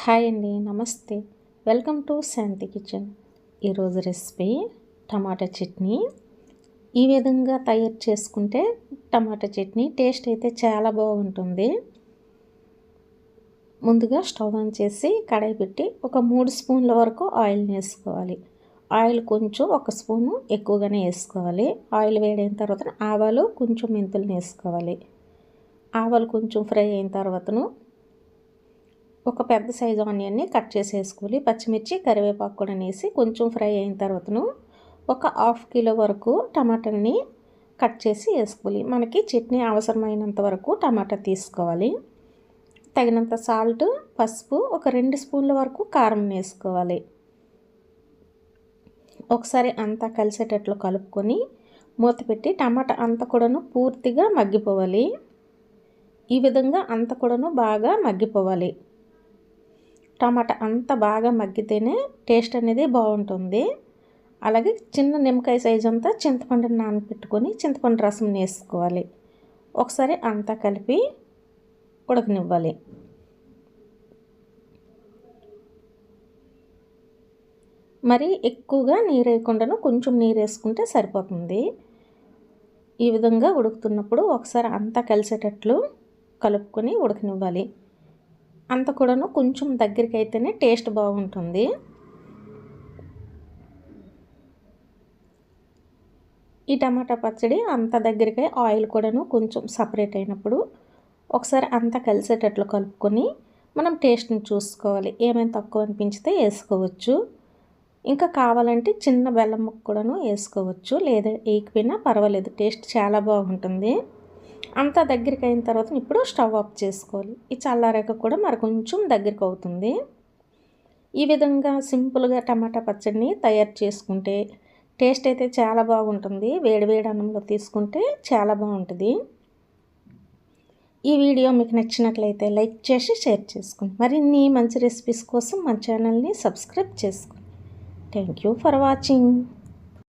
Hi అండి నమస్తే. Welcome to Shanti kitchen. ఈరోజు రెసిపీ టమాటా చట్నీ. ఈ విధంగా తయారు చేసుకుంటే టమాటా చట్నీ టేస్ట్ అయితే చాలా బాగుంటుంది. ముందుగా స్టవ్ ఆన్ చేసి కడాయి పెట్టి ఒక మూడు స్పూన్ల వరకు ఆయిల్ వేసుకోవాలి. ఆయిల్ కొంచెం ఒక స్పూను ఎక్కువగానే వేసుకోవాలి. ఆయిల్ వేడైన తర్వాత ఆవాలు కొంచెం మెంతులను వేసుకోవాలి. ఆవాలు కొంచెం ఫ్రై అయిన తర్వాతను ఒక పెద్ద సైజు ఆనియన్ని కట్ చేసి వేసుకోవాలి పచ్చిమిర్చి కరివేపాకు కూడా వేసి కొంచెం ఫ్రై అయిన తర్వాతను ఒక హాఫ్ కిలో వరకు టమాటాని కట్ చేసి వేసుకోవాలి. మనకి చట్నీ అవసరమైనంత వరకు టమాటా తీసుకోవాలి. తగినంత సాల్ట్ పసుపు ఒక రెండు స్పూన్ల వరకు కారం వేసుకోవాలి. ఒకసారి అంతా కలిసేటట్లు కలుపుకొని మూత పెట్టి టమాటా అంతా కూడాను పూర్తిగా మగ్గిపోవాలి. ఈ విధంగా అంత కూడాను బాగా మగ్గిపోవాలి. టమాటా అంత బాగా మగ్గితేనే టేస్ట్ అనేది బాగుంటుంది. అలాగే చిన్న నిమ్మకాయ సైజ్ అంతా చింతపండుని నానబెట్టుకొని చింతపండు రసం వేసుకోవాలి. ఒకసారి అంతా కలిపి ఉడకనివ్వాలి. మరి ఎక్కువగా నీరు వేయకుండాను కొంచెం నీరు వేసుకుంటే సరిపోతుంది. ఈ విధంగా ఉడుకుతున్నప్పుడు ఒకసారి అంతా కలిసేటట్లు కలుపుకొని ఉడకనివ్వాలి. అంత కూడాను కొంచెం దగ్గరికి అయితేనే టేస్ట్ బాగుంటుంది. ఈ టమాటా పచ్చడి అంత దగ్గరికి ఆయిల్ కూడాను కొంచెం సపరేట్ అయినప్పుడు ఒకసారి అంతా కలిసేటట్లు కలుపుకొని మనం టేస్ట్ని చూసుకోవాలి. ఏమైనా తక్కువ అనిపించితే వేసుకోవచ్చు. ఇంకా కావాలంటే చిన్న బెల్లం ముక్క కూడాను వేసుకోవచ్చు. లేదా వేయకపోయినా పర్వాలేదు టేస్ట్ చాలా బాగుంటుంది. అంతా దగ్గరికి అయిన తర్వాత ఇప్పుడు స్టవ్ ఆఫ్ చేసుకోవాలి. ఈ చల్లారాక కూడా మరి కొంచెం దగ్గరికి అవుతుంది. ఈ విధంగా సింపుల్గా టమాటా పచ్చడిని తయారు చేసుకుంటే టేస్ట్ అయితే చాలా బాగుంటుంది. వేడివేడి అన్నంలో తీసుకుంటే చాలా బాగుంటుంది. ఈ వీడియో మీకు నచ్చినట్లయితే లైక్ చేసి షేర్ చేసుకోండి. మరిన్ని మంచి రెసిపీస్ కోసం మన ఛానల్ని సబ్స్క్రైబ్ చేసుకోండి. Thank you for watching.